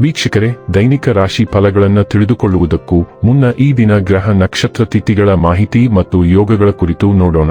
ವೀಕ್ಷಕರೇ, ದೈನಿಕ ರಾಶಿ ಫಲಗಳನ್ನು ತಿಳಿದುಕೊಳ್ಳುವುದಕ್ಕೂ ಮುನ್ನ ಈ ದಿನ ಗ್ರಹ ನಕ್ಷತ್ರ ತಿಥಿಗಳ ಮಾಹಿತಿ ಮತ್ತು ಯೋಗಗಳ ಕುರಿತು ನೋಡೋಣ.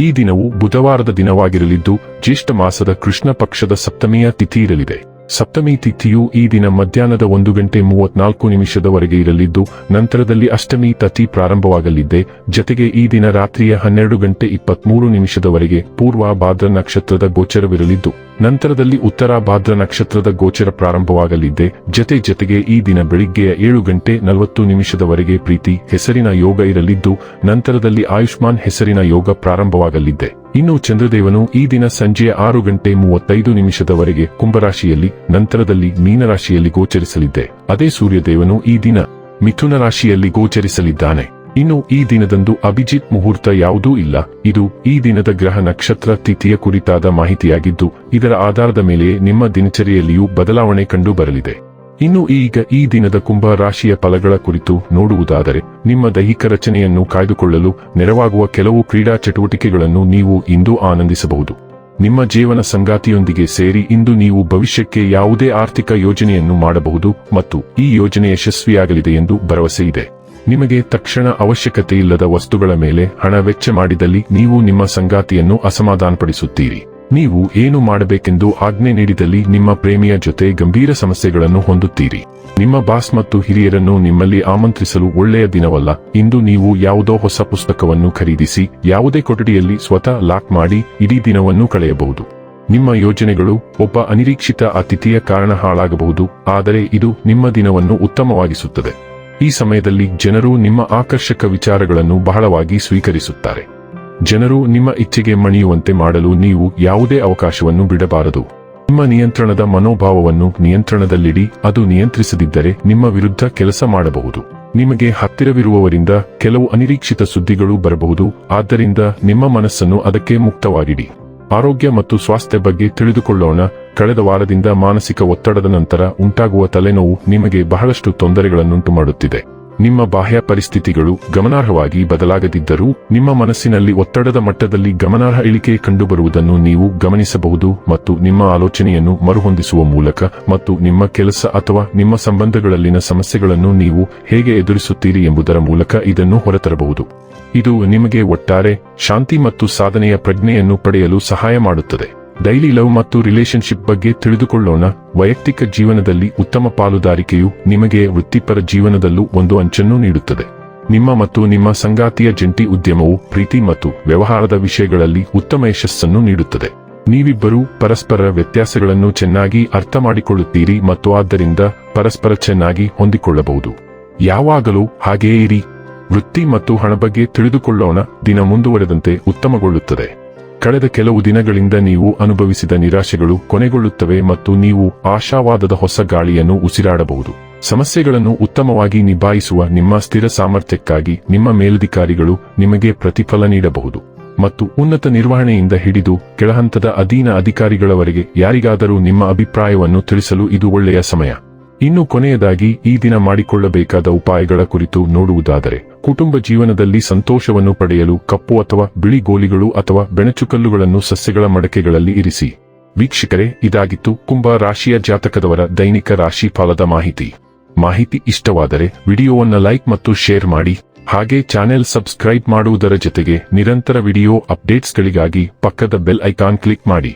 ಈ ದಿನವು ಬುಧವಾರದ ದಿನವಾಗಿರಲಿದ್ದು, ಜ್ಯೇಷ್ಠ ಮಾಸದ ಕೃಷ್ಣ ಪಕ್ಷದ ಸಪ್ತಮಿಯ ತಿಥಿ ಇರಲಿದೆ. ಸಪ್ತಮಿ ತಿಥಿಯು ಈ ದಿನ ಮಧ್ಯಾಹ್ನದ ಒಂದು ಗಂಟೆ ಮೂವತ್ನಾಲ್ಕು ನಿಮಿಷದವರೆಗೆ ಇರಲಿದ್ದು, ನಂತರದಲ್ಲಿ ಅಷ್ಟಮಿ ತಿಥಿ ಪ್ರಾರಂಭವಾಗಲಿದ್ದೆ ಜತೆಗೆ ಈ ದಿನ ರಾತ್ರಿಯ ಹನ್ನೆರಡು ಗಂಟೆ ಇಪ್ಪತ್ಮೂರು ನಿಮಿಷದವರೆಗೆ ಪೂರ್ವ ಭಾದ್ರ ನಕ್ಷತ್ರದ ಗೋಚರವಿರಲಿದ್ದು ನಂತರದಲ್ಲಿ ಉತ್ತರ ಭಾದ್ರ ನಕ್ಷತ್ರದ ಗೋಚರ ಪ್ರಾರಂಭವಾಗಲಿದ್ದೆ ಜತೆ ಜತೆಗೆ ಈ ದಿನ ಬೆಳಿಗ್ಗೆಯ ಏಳು ಗಂಟೆ ನಲವತ್ತು ನಿಮಿಷದವರೆಗೆ ಪ್ರೀತಿ, ಹೆಸರಿನ ಯೋಗ ಇರಲಿದ್ದು, ನಂತರದಲ್ಲಿ ಆಯುಷ್ಮಾನ್ ಹೆಸರಿನ ಯೋಗ ಪ್ರಾರಂಭವಾಗಲಿದ್ದೆ ಇನ್ನು ಚಂದ್ರದೇವನು ಈ ದಿನ ಸಂಜೆ ಆರು ಗಂಟೆ ಮೂವತ್ತೈದು ನಿಮಿಷದವರೆಗೆ ಕುಂಭರಾಶಿಯಲ್ಲಿ, ನಂತರದಲ್ಲಿ ಮೀನರಾಶಿಯಲ್ಲಿ ಗೋಚರಿಸಲಿದ್ದೆ ಅದೇ ಸೂರ್ಯದೇವನು ಈ ದಿನ ಮಿಥುನ ರಾಶಿಯಲ್ಲಿ ಗೋಚರಿಸಲಿದ್ದಾನೆ. ಇನ್ನು ಈ ದಿನದಂದು ಅಭಿಜಿತ್ ಮುಹೂರ್ತ ಯಾವುದೂ ಇಲ್ಲ. ಇದು ಈ ದಿನದ ಗ್ರಹ ನಕ್ಷತ್ರ ತಿಥಿಯ ಕುರಿತಾದ ಮಾಹಿತಿಯಾಗಿದ್ದು, ಇದರ ಆಧಾರದ ಮೇಲೆ ನಿಮ್ಮ ದಿನಚರಿಯಲ್ಲಿಯೂ ಬದಲಾವಣೆ ಕಂಡು ಬರಲಿದೆ ಇನ್ನು ಈಗ ಈ ದಿನದ ಕುಂಭ ರಾಶಿಯ ಫಲಗಳ ಕುರಿತು ನೋಡುವುದಾದರೆ, ನಿಮ್ಮ ದೈಹಿಕ ರಚನೆಯನ್ನು ಕಾಯ್ದುಕೊಳ್ಳಲು ನೆರವಾಗುವ ಕೆಲವು ಕ್ರೀಡಾ ಚಟುವಟಿಕೆಗಳನ್ನು ನೀವು ಇಂದು ಆನಂದಿಸಬಹುದು. ನಿಮ್ಮ ಜೀವನ ಸಂಗಾತಿಯೊಂದಿಗೆ ಸೇರಿ ಇಂದು ನೀವು ಭವಿಷ್ಯಕ್ಕೆ ಯಾವುದೇ ಆರ್ಥಿಕ ಯೋಜನೆಯನ್ನು ಮಾಡಬಹುದು ಮತ್ತು ಈ ಯೋಜನೆ ಯಶಸ್ವಿಯಾಗಲಿದೆ ಎಂದು ಭರವಸೆ ಇದೆ. ನಿಮಗೆ ತಕ್ಷಣ ಅವಶ್ಯಕತೆ ಇಲ್ಲದ ವಸ್ತುಗಳ ಮೇಲೆ ಹಣ ವೆಚ್ಚ ಮಾಡಿದಲ್ಲಿ ನೀವು ನಿಮ್ಮ ಸಂಗಾತಿಯನ್ನು ಅಸಮಾಧಾನಪಡಿಸುತ್ತೀರಿ. ನೀವು ಏನು ಮಾಡಬೇಕೆಂದು ಆಜ್ಞೆ ನೀಡಿದಲ್ಲಿ ನಿಮ್ಮ ಪ್ರೇಮಿಯ ಜೊತೆ ಗಂಭೀರ ಸಮಸ್ಯೆಗಳನ್ನು ಹೊಂದುತ್ತೀರಿ. ನಿಮ್ಮ ಬಾಸ್ ಮತ್ತು ಹಿರಿಯರನ್ನು ನಿಮ್ಮಲ್ಲಿ ಆಮಂತ್ರಿಸಲು ಒಳ್ಳೆಯ ದಿನವಲ್ಲ. ಇಂದು ನೀವು ಯಾವುದೋ ಹೊಸ ಪುಸ್ತಕವನ್ನು ಖರೀದಿಸಿ, ಯಾವುದೇ ಕೊಠಡಿಯಲ್ಲಿ ಸ್ವತಃ ಲಾಕ್ ಮಾಡಿ ಇಡೀ ದಿನವನ್ನು ಕಳೆಯಬಹುದು. ನಿಮ್ಮ ಯೋಜನೆಗಳು ಒಬ್ಬ ಅನಿರೀಕ್ಷಿತ ಅತಿಥಿಯ ಕಾರಣ ಹಾಳಾಗಬಹುದು, ಆದರೆ ಇದು ನಿಮ್ಮ ದಿನವನ್ನು ಉತ್ತಮವಾಗಿಸುತ್ತದೆ. ಈ ಸಮಯದಲ್ಲಿ ಜನರು ನಿಮ್ಮ ಆಕರ್ಷಕ ವಿಚಾರಗಳನ್ನು ಬಹಳವಾಗಿ ಸ್ವೀಕರಿಸುತ್ತಾರೆ. ಜನರು ನಿಮ್ಮ ಇಚ್ಛೆಗೆ ಮಣಿಯುವಂತೆ ಮಾಡಲು ನೀವು ಯಾವುದೇ ಅವಕಾಶವನ್ನು ಬಿಡಬಾರದು. ನಿಮ್ಮ ನಿಯಂತ್ರಣದ ಮನೋಭಾವವನ್ನು ನಿಯಂತ್ರಣದಲ್ಲಿಡಿ, ಅದು ನಿಯಂತ್ರಿಸದಿದ್ದರೆ ನಿಮ್ಮ ವಿರುದ್ಧ ಕೆಲಸ ಮಾಡಬಹುದು. ನಿಮಗೆ ಹತ್ತಿರವಿರುವವರಿಂದ ಕೆಲವು ಅನಿರೀಕ್ಷಿತ ಸುದ್ದಿಗಳು ಬರಬಹುದು, ಆದ್ದರಿಂದ ನಿಮ್ಮ ಮನಸ್ಸನ್ನು ಅದಕ್ಕೆ ಮುಕ್ತವಾಗಿಡಿ. ಆರೋಗ್ಯ ಮತ್ತು ಸ್ವಾಸ್ಥ್ಯ ಬಗ್ಗೆ ತಿಳಿದುಕೊಳ್ಳೋಣ. ಕಳೆದ ವಾರದಿಂದ ಮಾನಸಿಕ ಒತ್ತಡದ ನಂತರ ಉಂಟಾಗುವ ತಲೆನೋವು ನಿಮಗೆ ಬಹಳಷ್ಟು ತೊಂದರೆಗಳನ್ನುಂಟು ಮಾಡುತ್ತಿದೆ ನಿಮ್ಮ ಬಾಹ್ಯ ಪರಿಸ್ಥಿತಿಗಳು ಗಮನಾರ್ಹವಾಗಿ ಬದಲಾಗದಿದ್ದರೂ ನಿಮ್ಮ ಮನಸ್ಸಿನಲ್ಲಿ ಒತ್ತಡದ ಮಟ್ಟದಲ್ಲಿ ಗಮನಾರ್ಹ ಇಳಿಕೆ ಕಂಡುಬರುವುದನ್ನು ನೀವು ಗಮನಿಸಬಹುದು ಮತ್ತು ನಿಮ್ಮ ಆಲೋಚನೆಯನ್ನು ಮರುಹೊಂದಿಸುವ ಮೂಲಕ ಮತ್ತು ನಿಮ್ಮ ಕೆಲಸ ಅಥವಾ ನಿಮ್ಮ ಸಂಬಂಧಗಳಲ್ಲಿನ ಸಮಸ್ಯೆಗಳನ್ನು ನೀವು ಹೇಗೆ ಎದುರಿಸುತ್ತೀರಿ ಎಂಬುದರ ಮೂಲಕ ಇದನ್ನು ಹೊರತರಬಹುದು. ಇದು ನಿಮಗೆ ಒಟ್ಟಾರೆ ಶಾಂತಿ ಮತ್ತು ಸಾಧನೆಯ ಪ್ರಜ್ಞೆಯನ್ನು ಪಡೆಯಲು ಸಹಾಯ ಮಾಡುತ್ತದೆ. ಡೈಲಿ ಲವ್ ಮತ್ತು ರಿಲೇಶನ್ಶಿಪ್ ಬಗ್ಗೆ ತಿಳಿದುಕೊಳ್ಳೋಣ. ವೈಯಕ್ತಿಕ ಜೀವನದಲ್ಲಿ ಉತ್ತಮ ಪಾಲುದಾರಿಕೆಯು ನಿಮಗೆ ವೃತ್ತಿಪರ ಜೀವನದಲ್ಲೂ ಒಂದು ಅಂಚನ್ನು ನೀಡುತ್ತದೆ. ನಿಮ್ಮ ಮತ್ತು ನಿಮ್ಮ ಸಂಗಾತಿಯ ಜಂಟಿ ಉದ್ಯಮವು ಪ್ರೀತಿ ಮತ್ತು ವ್ಯವಹಾರದ ವಿಷಯಗಳಲ್ಲಿ ಉತ್ತಮ ಯಶಸ್ಸನ್ನು ನೀಡುತ್ತದೆ. ನೀವಿಬ್ಬರೂ ಪರಸ್ಪರ ವ್ಯತ್ಯಾಸಗಳನ್ನು ಚೆನ್ನಾಗಿ ಅರ್ಥ ಮಾಡಿಕೊಳ್ಳುತ್ತೀರಿ ಮತ್ತು ಆದ್ದರಿಂದ ಪರಸ್ಪರ ಚೆನ್ನಾಗಿ ಹೊಂದಿಕೊಳ್ಳಬಹುದು. ಯಾವಾಗಲೂ ಹಾಗೆಯೇ ಇರಿ. ವೃತ್ತಿ ಮತ್ತು ಹಣ ಬಗ್ಗೆ ತಿಳಿದುಕೊಳ್ಳೋಣ. ದಿನ ಮುಂದುವರೆದಂತೆ ಉತ್ತಮಗೊಳ್ಳುತ್ತದೆ. ಕಳೆದ ಕೆಲವು ದಿನಗಳಿಂದ ನೀವು ಅನುಭವಿಸಿದ ನಿರಾಶೆಗಳು ಕೊನೆಗೊಳ್ಳುತ್ತವೆ ಮತ್ತು ನೀವು ಆಶಾವಾದದ ಹೊಸ ಗಾಳಿಯನ್ನು ಉಸಿರಾಡಬಹುದು. ಸಮಸ್ಯೆಗಳನ್ನು ಉತ್ತಮವಾಗಿ ನಿಭಾಯಿಸುವ ನಿಮ್ಮ ಸ್ಥಿರ ಸಾಮರ್ಥ್ಯಕ್ಕಾಗಿ ನಿಮ್ಮ ಮೇಲಧಿಕಾರಿಗಳು ನಿಮಗೆ ಪ್ರತಿಫಲ ನೀಡಬಹುದು. ಮತ್ತು ಉನ್ನತ ನಿರ್ವಹಣೆಯಿಂದ ಹಿಡಿದು ಕೆಳಹಂತದ ಅಧೀನ ಅಧಿಕಾರಿಗಳವರೆಗೆ ಯಾರಿಗಾದರೂ ನಿಮ್ಮ ಅಭಿಪ್ರಾಯವನ್ನು ತಿಳಿಸಲು ಇದು ಒಳ್ಳೆಯ ಸಮಯ. ಇನ್ನು ಕೊನೆಯದಾಗಿ ಈ ದಿನ ಮಾಡಿಕೊಳ್ಳಬೇಕಾದ ಉಪಾಯಗಳ ಕುರಿತು ನೋಡುವುದಾದರೆ ಕುಟುಂಬ ಜೀವನದಲ್ಲಿ ಸಂತೋಷವನ್ನು ಪಡೆಯಲು ಕಪ್ಪು ಅಥವಾ ಬಿಳಿ ಗೋಲಿಗಳು ಅಥವಾ ಬೆಣಚುಕಲ್ಲುಗಳನ್ನು ಸಸ್ಯಗಳ ಮಡಕೆಗಳಲ್ಲಿ ಇರಿಸಿ. ವೀಕ್ಷಕರೇ, ಇದಾಗಿತ್ತು ಕುಂಭ ರಾಶಿಯ ಜಾತಕದವರ ದೈನಿಕ ರಾಶಿ ಫಲದ ಮಾಹಿತಿ. ಮಾಹಿತಿ ಇಷ್ಟವಾದರೆ ವಿಡಿಯೋವನ್ನು ಲೈಕ್ ಮತ್ತು ಶೇರ್ ಮಾಡಿ. ಹಾಗೆ ಚಾನೆಲ್ ಸಬ್ಸ್ಕ್ರೈಬ್ ಮಾಡುವುದರ ಜೊತೆಗೆ ನಿರಂತರ ವಿಡಿಯೋ ಅಪ್ಡೇಟ್ಸ್ಗಳಿಗಾಗಿ ಪಕ್ಕದ ಬೆಲ್ ಐಕಾನ್ ಕ್ಲಿಕ್ ಮಾಡಿ.